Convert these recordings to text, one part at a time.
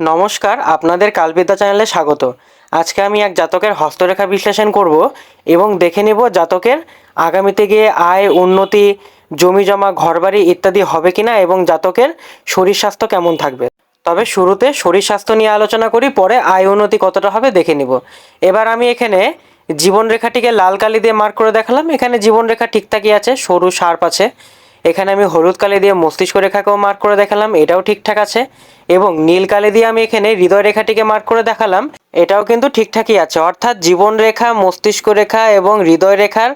নমস্কার, আপনাদের কালবিদ্যা চ্যানেলে স্বাগত। আজকে আমি এক জাতকের হস্তরেখা বিশ্লেষণ করব এবং দেখে নেব জাতকের আগামীতে গিয়ে আয়, উন্নতি, জমি জমা, ঘরবাড়ি ইত্যাদি হবে কিনা এবং জাতকের শরীর স্বাস্থ্য কেমন থাকবে। তবে শুরুতে শরীর স্বাস্থ্য নিয়ে আলোচনা করি, পরে আয় উন্নতি কতটা হবে দেখে নিব। এবার আমি এখানে জীবনরেখাটিকে লাল কালি দিয়ে মার্ক করে দেখালাম। এখানে জীবনরেখা ঠিকঠাকই আছে, সরু শার্প আছে। এখানে আমি হলুদ কালি দিয়ে মস্তিষ্ক রেখাকেও মার্ক করে দেখালাম, এটাও ঠিকঠাক আছে। এবং নীল কালি দিয়ে আমি এখানে হৃদয় রেখাটিকে মার্ক করে দেখালাম, এটাও কিন্তু ঠিকঠাকই আছে। অর্থাৎ জীবন রেখা, মস্তিষ্ক রেখা এবং হৃদয় রেখার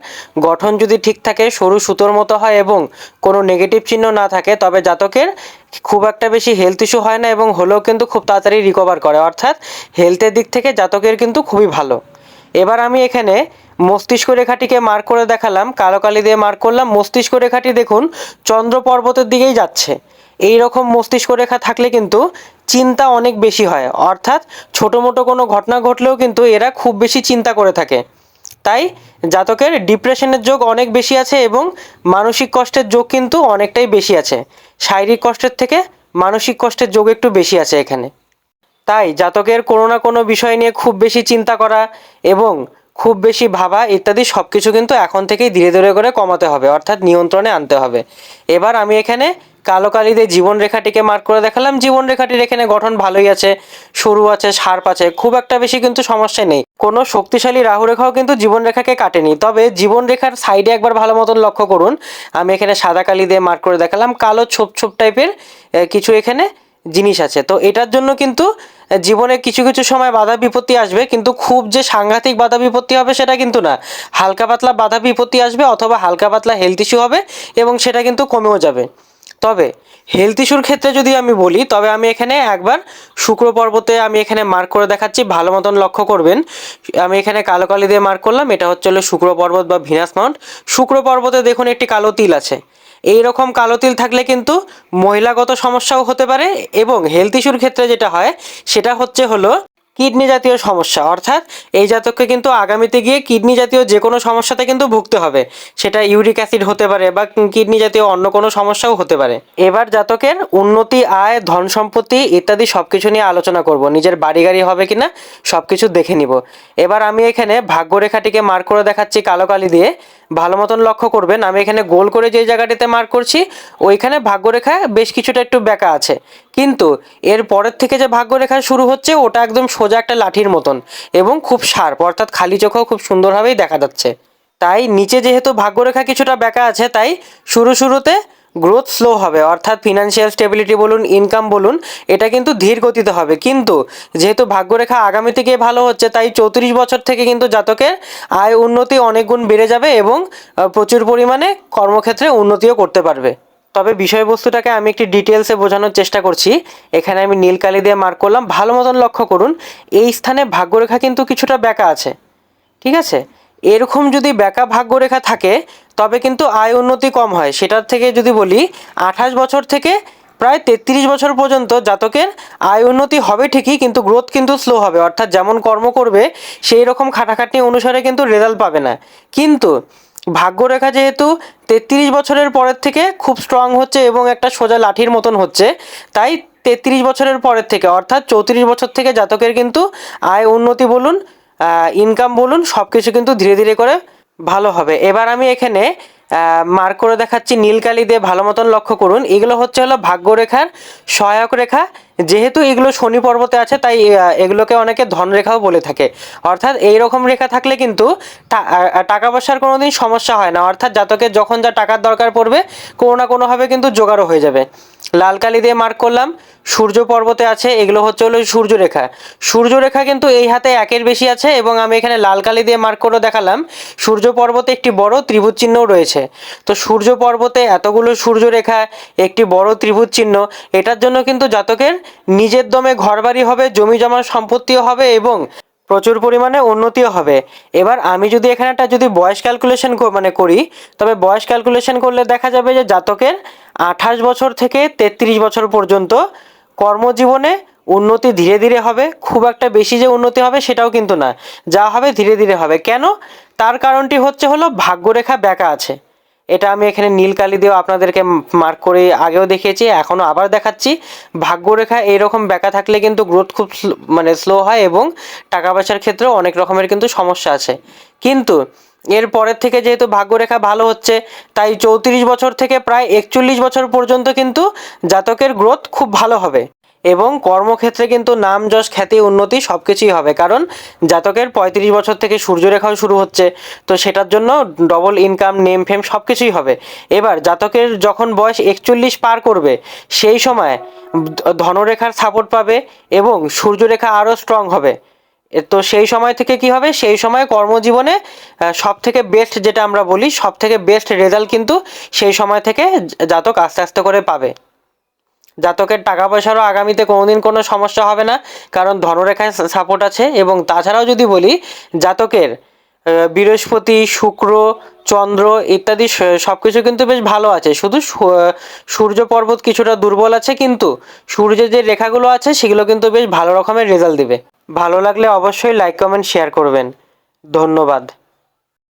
গঠন যদি ঠিক থাকে, সরু সুতোর মতো হয় এবং কোনো নেগেটিভ চিহ্ন না থাকে, তবে জাতকের খুব একটা বেশি হেলথ ইস্যু হয় না এবং হলেও কিন্তু খুব তাড়াতাড়ি রিকভার করে। অর্থাৎ হেলথের দিক থেকে জাতকের কিন্তু খুবই ভালো। এবার আমি এখানে মস্তিষ্ক রেখাটিকে মার্ক করে দেখালাম, কালো কালি দিয়ে মার্ক করলাম, মস্তিষ্ক রেখাটি দেখুন চন্দ্র পর্বতের দিকেই যাচ্ছে। এই রকম মস্তিষ্ক রেখা থাকলে কিন্তু চিন্তা অনেক বেশি হয়, অর্থাৎ ছোটো মোটো কোনো ঘটনা ঘটলেও কিন্তু এরা খুব বেশি চিন্তা করে থাকে। তাই জাতকের ডিপ্রেশনের যোগ অনেক বেশি আছে এবং মানসিক কষ্টের যোগ কিন্তু অনেকটাই বেশি আছে। শারীরিক কষ্টের থেকে মানসিক কষ্টের যোগ একটু বেশি আছে এখানে। তাই জাতকের কোনো না কোনো বিষয় নিয়ে খুব বেশি চিন্তা করা এবং খুব বেশি ভাবা ইত্যাদি সব কিছু কিন্তু এখন থেকেই ধীরে ধীরে করে কমাতে হবে, অর্থাৎ নিয়ন্ত্রণে আনতে হবে। এবার আমি এখানে কালো কালি দিয়ে জীবন রেখাটিকে মার্ক করে দেখালাম। জীবন রেখাটির এখানে গঠন ভালোই আছে, সরু আছে, শার্প আছে, খুব একটা বেশি কিন্তু সমস্যা নেই। কোনো শক্তিশালী রাহু রেখাও কিন্তু জীবন রেখাকে কাটেনি। তবে জীবন রেখার সাইডে একবার ভালো মতন লক্ষ্য করুন। আমি এখানে সাদা কালি দিয়ে মার্ক করে দেখালাম। কালো ছোপ ছোপ টাইপের কিছু এখানে জিনিস আছে। তো এটার জন্য কিন্তু জীবনে কিছু কিছু সময় বাধা বিপত্তি আসবে, কিন্তু খুব যে সাংঘাতিক বাধা বিপত্তি হবে সেটা কিন্তু না। হালকা পাতলা বাধা বিপত্তি আসবে অথবা হালকা পাতলা হেলথ ইস্যু হবে এবং সেটা কিন্তু কমেও যাবে। তবে হেলথ ইস্যুর ক্ষেত্রে যদি আমি বলি, তবে আমি এখানে একবার শুক্র পর্বতে আমি এখানে মার্ক করে দেখাচ্ছি, ভালো মতন লক্ষ্য করবেন। আমি এখানে কালো কালি দিয়ে মার্ক করলাম, এটা হচ্ছে শুক্র পর্বত বা ভিনাস মাউন্ট শুক্র পর্বতে দেখুন একটি কালো তিল আছে। এই রকম কালো তিল থাকলে কিন্তু মহিলাগত সমস্যাও হতে পারে এবং হেলথ ইস্যুর ক্ষেত্রে যেটা হয়, সেটা হচ্ছে হলো কিডনি জাতীয় সমস্যা। অর্থাৎ এই জাতককে কিন্তু আগামীতে গিয়ে কিডনি জাতীয় যে কোনো সমস্যাতে কিন্তু ভুগতে হবে। সেটা ইউরিক অ্যাসিড হতে পারে বা কিডনি জাতীয় অন্য কোনো সমস্যাও হতে পারে। এবার জাতকের উন্নতি, আয়, ধন সম্পত্তি ইত্যাদি সব কিছু নিয়ে আলোচনা করব। নিজের বাড়ি গাড়ি হবে কিনা সব কিছু দেখে নিব। এবার আমি এখানে ভাগ্যরেখাটিকে মার্ক করে দেখাচ্ছি কালো কালি দিয়ে। ভালো মতন লক্ষ্য করবেন। আমি এখানে গোল করে যে জায়গাটিতে মার্ক করছি, ওইখানে ভাগ্যরেখা বেশ কিছুটা একটু বেঁকা আছে। কিন্তু এর পরের থেকে যে ভাগ্যরেখা শুরু হচ্ছে, ওটা একদম সোজা একটা লাঠির মতন এবং খুব শার্প, অর্থাৎ খালি চোখেও খুব সুন্দরভাবেই দেখা যাচ্ছে। তাই নিচে যেহেতু ভাগ্যরেখা কিছুটা বেঁকা আছে, তাই শুরু শুরুতে গ্রোথ স্লো হবে, অর্থাৎ ফিনান্সিয়াল স্টেবিলিটি বলুন ইনকাম বলুন, এটা কিন্তু ধীর গতিতে হবে। কিন্তু যেহেতু ভাগ্যরেখা আগামী থেকে ভালো হচ্ছে, তাই চৌত্রিশ বছর থেকে কিন্তু জাতকের আয় উন্নতি অনেক গুণ বেড়ে যাবে এবং প্রচুর পরিমাণে কর্মক্ষেত্রে উন্নতিও করতে পারবে। তবে বিষয়বস্তুটাকে আমি একটি ডিটেলসে বোঝানোর চেষ্টা করছি। এখানে আমি নীল কালি দিয়ে মার্ক করলাম। ভালো মতন লক্ষ্য করুন, এই স্থানে ভাগ্যরেখা কিন্তু কিছুটা বেঁকা আছে। ঠিক আছে? এরকম যদি বেকা ভাগ্যরেখা থাকে, তবে কিন্তু আয় উন্নতি কম হয়। সেটার থেকে যদি বলি, আঠাশ বছর থেকে প্রায় তেত্রিশ বছর পর্যন্ত জাতকের আয় উন্নতি হবে ঠিকই, কিন্তু গ্রোথ কিন্তু স্লো হবে। অর্থাৎ যেমন কর্ম করবে, সেই রকম খাটাখাটনি অনুসারে কিন্তু রেজাল্ট পাবে না। কিন্তু ভাগ্যরেখা যেহেতু তেত্রিশ বছরের পরের থেকে খুব স্ট্রং হচ্ছে এবং একটা সোজা লাঠির মতন হচ্ছে, তাই তেত্রিশ বছরের পরের থেকে, অর্থাৎ চৌত্রিশ বছর থেকে জাতকের কিন্তু আয় উন্নতি বলুন ইনকাম বলুন সব কিছু কিন্তু ধীরে ধীরে করে ভালো হবে। এবার আমি এখানে মার্ক করে দেখাচ্ছি, নীলকালি দিয়ে ভালো মতন লক্ষ্য করুন। এগুলো হচ্ছে হলো ভাগ্যরেখার সহায়ক রেখা যেহেতু এগুলো শনি পর্বতে আছে, তাই এগুলোকে অনেকে ধনরেখাও বলে থাকে। অর্থাৎ এই রকম রেখা থাকলে কিন্তু টাকা পয়সার কোনোদিন সমস্যা হয় না। অর্থাৎ জাতকের যখন যা টাকার দরকার পড়বে, কোনো না কোনোভাবে কিন্তু জোগাড়ও হয়ে যাবে। লাল কালি দিয়ে মার্ক করলাম, সূর্য পর্বতে আছে, এগুলো হচ্ছে হলো সূর্যরেখা। সূর্যরেখা কিন্তু এই হাতে একের বেশি আছে এবং আমি এখানে লাল কালি দিয়ে মার্ক করে দেখালাম। সূর্য পর্বতে একটি বড় ত্রিভুজ চিহ্নও রয়েছে। তো সূর্য পর্বতে এতগুলো সূর্যরেখা, একটি বড় ত্রিভুজ চিহ্ন, এটার জন্য কিন্তু জাতকের নিজের দমে ঘরবাড়ি হবে, জমি জমা সম্পত্তিও হবে এবং প্রচুর পরিমাণে উন্নতিও হবে। এবার আমি যদি এখানে একটা যদি বয়স ক্যালকুলেশন মানে করি, তবে বয়স ক্যালকুলেশন করলে দেখা যাবে যে জাতকের আঠাশ বছর থেকে তেত্রিশ বছর পর্যন্ত কর্মজীবনে উন্নতি ধীরে ধীরে হবে। খুব একটা বেশি যে উন্নতি হবে সেটাও কিন্তু না। যা হবে ধীরে ধীরে হবে। কেন? তার কারণটি হচ্ছে হলো ভাগ্যরেখা বেঁকা আছে। এটা আমি এখানে নীল কালি দিয়েও আপনাদেরকে মার্ক করে আগেও দেখিয়েছি, এখনও আবার দেখাচ্ছি। ভাগ্যরেখা এইরকম ব্যাকা থাকলে কিন্তু গ্রোথ খুব মানে স্লো হয় এবং টাকা পয়সার ক্ষেত্রেও অনেক রকমের কিন্তু সমস্যা আছে। কিন্তু এর পরের থেকে যেহেতু ভাগ্যরেখা ভালো হচ্ছে, তাই চৌত্রিশ বছর থেকে প্রায় একচল্লিশ বছর পর্যন্ত কিন্তু জাতকের গ্রোথ খুব ভালো হবে। এবং কর্মক্ষেত্রে কিন্তু নাম, যশ, খ্যাতি, উন্নতি সব কিছুই হবে। কারণ জাতকের পঁয়ত্রিশ বছর থেকে সূর্যরেখাও শুরু হচ্ছে, তো সেটার জন্য ডবল ইনকাম নেম ফেম সব কিছুই হবে। এবার জাতকের যখন বয়স একচল্লিশ পার করবে, সেই সময় ধনরেখার সাপোর্ট পাবে এবং সূর্যরেখা আরও স্ট্রং হবে। তো সেই সময় থেকে কি হবে? সেই সময় কর্মজীবনে সব থেকে বেস্ট যেটা আমরা বলি সব থেকে বেস্ট রেজাল্ট কিন্তু সেই সময় থেকে জাতক আস্তে আস্তে করে পাবে। জাতকের টাকা পয়সারও আগামীতে কোনোদিন কোনো সমস্যা হবে না, কারণ ধনরেখায় সাপোর্ট আছে এবং তাছাড়াও যদি বলি, জাতকের বৃহস্পতি, শুক্র, চন্দ্র ইত্যাদি সব কিছু কিন্তু বেশ ভালো আছে। শুধু সূর্য পর্বত কিছুটা দুর্বল আছে কিন্তু সূর্যের যে রেখাগুলো আছে সেগুলো কিন্তু বেশ ভালো রকমের রেজাল্ট দেবে। ভালো লাগলে অবশ্যই লাইক কমেন্ট শেয়ার করবেন। ধন্যবাদ।